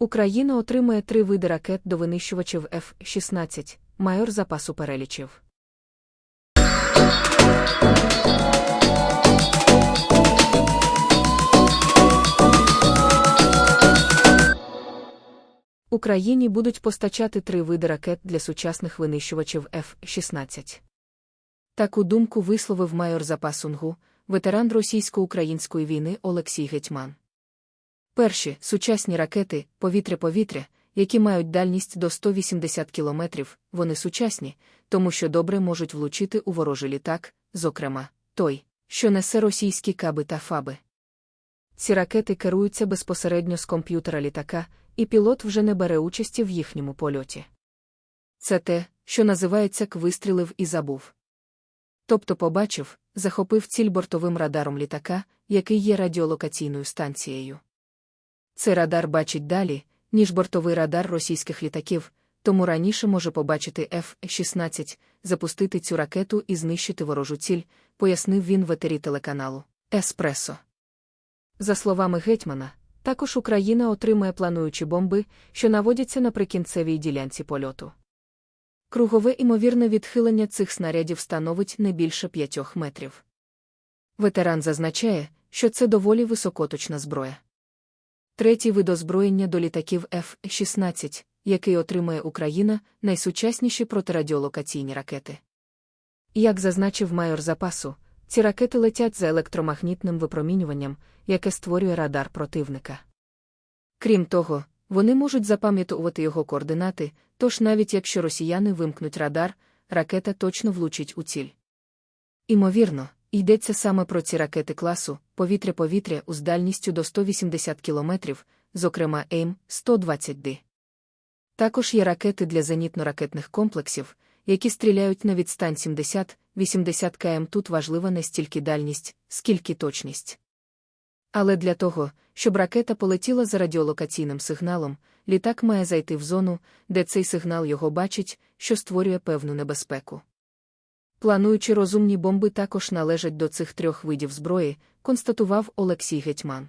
Україна отримає три види ракет до винищувачів F-16, майор запасу перелічив. Україні будуть постачати три види ракет для сучасних винищувачів F-16. Таку думку висловив майор запасу НГУ, ветеран російсько-української війни Олексій Гетьман. Перші сучасні ракети повітря-повітря, які мають дальність до 180 кілометрів, вони сучасні, тому що добре можуть влучити у ворожий літак, зокрема, той, що несе російські каби та фаби. Ці ракети керуються безпосередньо з комп'ютера літака, і пілот вже не бере участі в їхньому польоті. Це те, що називається к вистрілив і забув. Тобто побачив, захопив ціль бортовим радаром літака, який є радіолокаційною станцією. Цей радар бачить далі, ніж бортовий радар російських літаків, тому раніше може побачити F-16, запустити цю ракету і знищити ворожу ціль, пояснив він в етері телеканалу Еспресо. За словами гетьмана, також Україна отримає плануючі бомби, що наводяться на прикінцевій ділянці польоту. Кругове імовірне відхилення цих снарядів становить не більше 5 метрів. Ветеран зазначає, що це доволі високоточна зброя. Третій вид озброєння до літаків F-16, який отримає Україна, найсучасніші протирадіолокаційні ракети. Як зазначив майор запасу, ці ракети летять за електромагнітним випромінюванням, яке створює радар противника. Крім того, вони можуть запам'ятовувати його координати, тож навіть якщо росіяни вимкнуть радар, ракета точно влучить у ціль. Імовірно, йдеться саме про ці ракети класу повітря-повітря з дальністю до 180 км, зокрема ЕЙМ 120 д Також є ракети для зенітно-ракетних комплексів, які стріляють на відстань 70-80 км. Тут важлива не стільки дальність, скільки точність. Але для того, щоб ракета полетіла за радіолокаційним сигналом, літак має зайти в зону, де цей сигнал його бачить, що створює певну небезпеку. Плануючи розумні бомби також належать до цих трьох видів зброї, констатував Олексій Гетьман.